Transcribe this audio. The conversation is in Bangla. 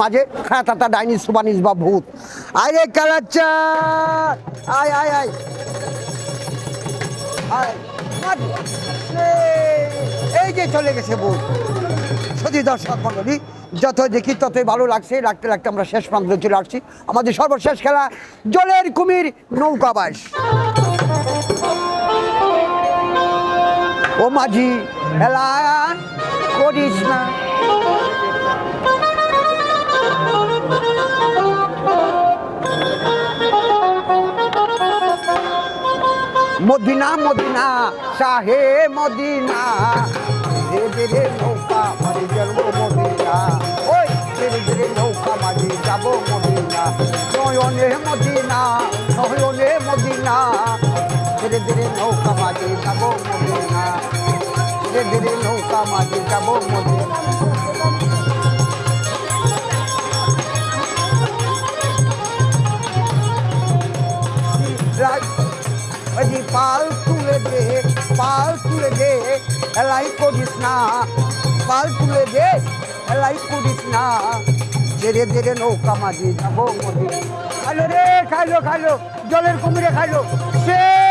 মাঝে খাতাটা ডাইনি সুবানিস বা ভূত। আয় রে কালাচ্চা! আয় আয় আয়। আয়, এই, যে চলে গেছে ভূত। সত্যি দর্শক মন্ডলী যত দেখি ততই ভালো লাগছে। লাগতে লাগতে আমরা শেষ প্রান্ত চলে আসছি। আমাদের সর্বশেষ খেলা জলের কুমির নৌকাবাস ও মাঝি খেলা করিস না। মদিনা মদিনা, শাহে মদিনা। ধীরে ধীরে নৌকা মাঝি যাব মদিনা। ওই ধীরে ধীরে নৌকা মাঝি যাব মদিনা। নয়নে মদিনা নয়নে মদিনা। ধীরে ধীরে নৌকা মাঝি যাব মদিনা। ধীরে ধীরে নৌকা মাঝি যাব মদিনা। আজি পাল তুলে দে, পাল তুলে দে, এলাই করিস না। পাল তুলে দে, এলাই করিস না। ধীরে ধীরে নৌকা মাঝি যাব মধ্যে খাইলো রে, খাইলো খাইলো। জলের কুমিরে খাইলো। সে